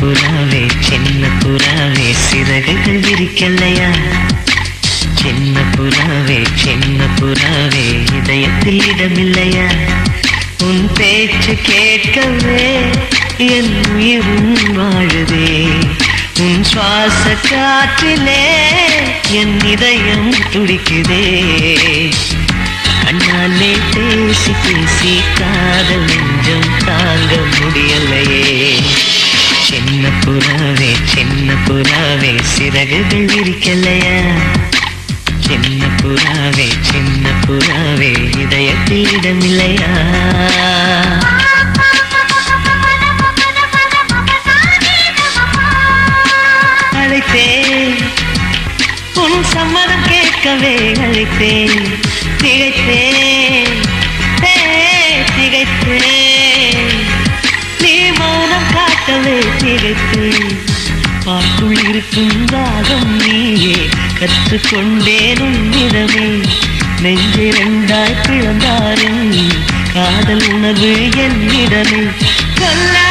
புறாவே சின்ன புறாவே சிறகுகள் விரிக்கலையா சின்ன புறாவே சின்ன புறாவே இதயத்தில் இடமில்லையா? உன் பேச்சு கேட்கவே என் உயிரும் வாழுதே. உன் சுவாச காற்றிலே என் இதயம் துடிக்குதே. கண்ணாலே பேசி பேசி காதல் நெஞ்சம் காதல் புறாவே சிறகுகள் விரிக்கலையா? சின்ன புறாவே சின்ன புறாவே இதயத்தில் இடமில்லையா? அழைத்தேன் உன் சம்மதம் கேட்கவே அழைத்தேன் திகைத்தேன் திகைத்தேன். நீ மௌனம் காட்டவே திகைத்தேன். பார்க்குள்ளிருக்கும் இருக்கும் தாகம் நீயே. கற்றுக்கொண்டேன் உன்னிடமே நெஞ்சிரண்டாய் பிளந்தாரும் காதல் உணர்வு என்னிடமே கொல்லா